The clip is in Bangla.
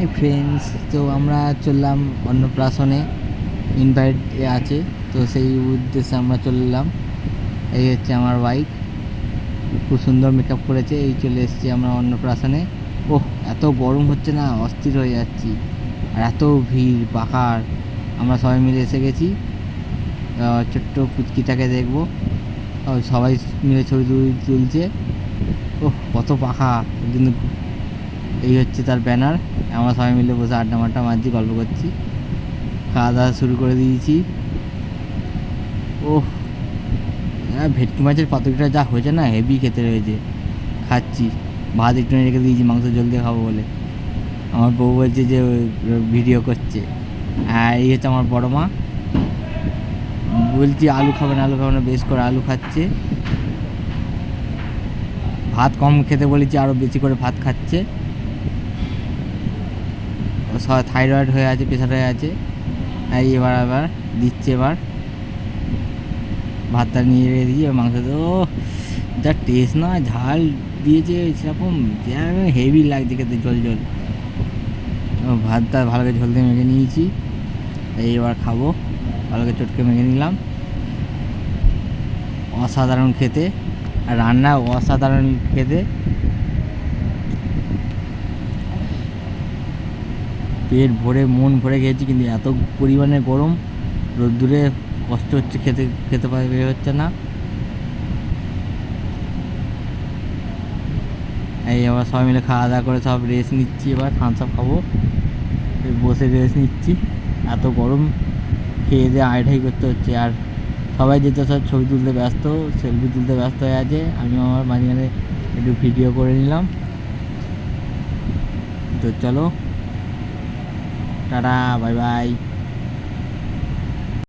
হাই ফ্রেন্ডস তো আমরা চললাম অন্নপ্রাশনে ইনভাইট আছে, তো সেই উদ্দেশ্যে আমরা চললাম। এই হচ্ছে আমার ওয়াইফ খুব সুন্দর মেকআপ করেছে, এই চলে এসেছি আমরা অন্নপ্রাশনে ওহ, এত গরম হচ্ছে না, অস্থির হয়ে যাচ্ছি, আর এত ভিড়, পাখার, আমরা সবাই মিলে এসে গেছি। ছোট্ট পুচকিটাকে দেখব সবাই মিলে ছবি তুলছে। ওহ, কত পাখা কিন্তু এই হচ্ছে তার ব্যানার। আমরা সবাই মিলে বসে আড্ডা মাড্ডা মারছি, গল্প করছি। খাওয়া দাওয়া শুরু করে দিয়েছি। ওহ হ্যাঁ ভেটকি মাছের পাতুরিটা যা হয়েছে না হেভি খেতে রয়েছে। খাচ্ছি। ভাত একটু রেখে দিয়েছি, মাংস জলদি খাব বলে। আমার বউ বলছে যে ভিডিও করছে। আর এই হচ্ছে আমার বড় মা। বলছি, আলু খাবে না, আলু খাবে না, বেশ করে আলু খাচ্ছে। ভাত কম খেতে বলেছি আরও বেশি করে ভাত খাচ্ছে। থাইরয়েড হয়ে আছে প্রেশার হয়ে আছে। এই এবার আবার দিচ্ছে এবার। ভাতটা নিয়ে রেখে দিয়ে মাংস তো যা টেস্ট না, ঝাল দিয়েছে সেরকম হেভি লাগছে খেতে, জল জল। ভাতটা ভালো করে ঝোল দিয়ে মেখে নিয়েছি। এই এবার খাব, ভালো করে চটকে মেখে নিলাম। অসাধারণ খেতে, আর রান্না অসাধারণ খেতে। পেট ভরে, মন ভরে খেয়েছি, কিন্তু এত পরিমাণে গরম, রোদ্দুরে কষ্ট হচ্ছে, খেতে খেতে পারে হচ্ছে না। এই আবার সবাই মিলে খাওয়া দাওয়া করে সব রেস্ট নিচ্ছি, এবার থামস আপ খাব। বসে রেস্ট নিচ্ছি। এত গরম, খেয়ে দিয়ে আড়াই করতে হচ্ছে। আর সবাই যেতে সব ছবি তুলতে ব্যস্ত সেলফি তুলতে ব্যস্ত হয়ে আছে আমি আমার মাঝখানে একটু ভিডিও করে নিলাম। তো চলো। ta-da bye bye.